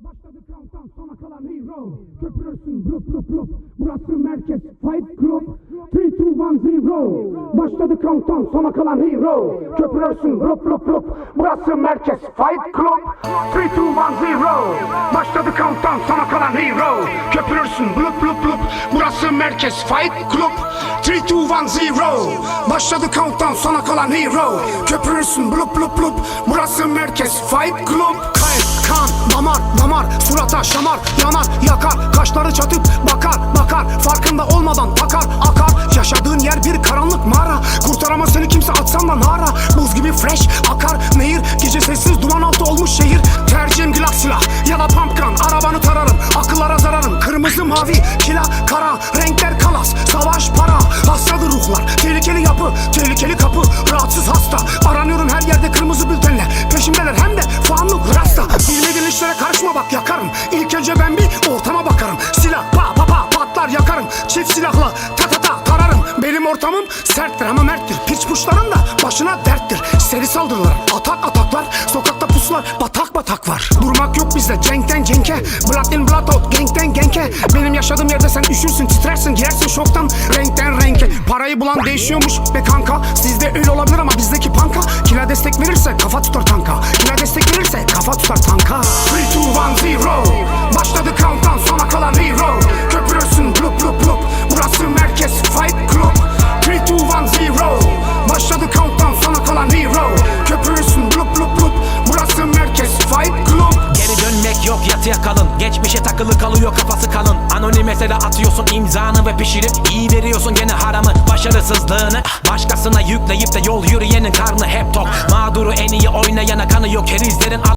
Başladı countdown sona kalan hero Köpürürsün blup blup blup. Burası merkez fight club 3 2 1 0 Başladı countdown sona kalan hero Köpürürsün blup blup blup. Burası merkez fight club 3 2 1 0 Başladı countdown sona kalan hero Köpürürsün blup blup blup. Burası merkez fight club 3 2 1 0 Başladı countdown sona kalan hero Köpürürsün blup blup blup. Burası merkez fight club kan damar damar surata şamar yanar yakar kaşları çatıp bakar bakar farkında olmadan takar akar. Yaşadığın yer bir karanlık mağara kurtaramaz seni kimse atsan da nara. Buz gibi fresh akar nehir gece sessiz duman altı olmuş şehir. Tercihim glock silah ya da pump gun arabanı tararım akıllara zararım. Kırmızı mavi kila kara renkler kalas savaş para. Hastadır ruhlar tehlikeli yapı tehlikeli kapı rahatsız ortamım serttir ama merttir. Piç puşların da başına derttir. Seri saldırılar atak ataklar sokakta pusular batak batak var. Durmak yok bizde cenkten cenke. Blood in blood out gangten genke. Benim yaşadığım yerde sen üşürsün titrersin girersin şoktan renkten renke. Parayı bulan değişiyormuş be kanka. Sizde öyle olabilir ama bizdeki panka. Kila destek verirse kafa tutar tanka. Kila destek verirse kafa tutar tanka. 3 2 1 0 başladı countdown yatıya kalın. Geçmişe takılı kalıyor kafası kalın. Anonim mesele atıyorsun imzanı ve pişirip iyi veriyorsun gene haramı Başarısızlığını. Başkasına yükleyip de yol yürüyenin karnı hep tok. Mağduru en iyi oynayana kanı yok. Kerizlerin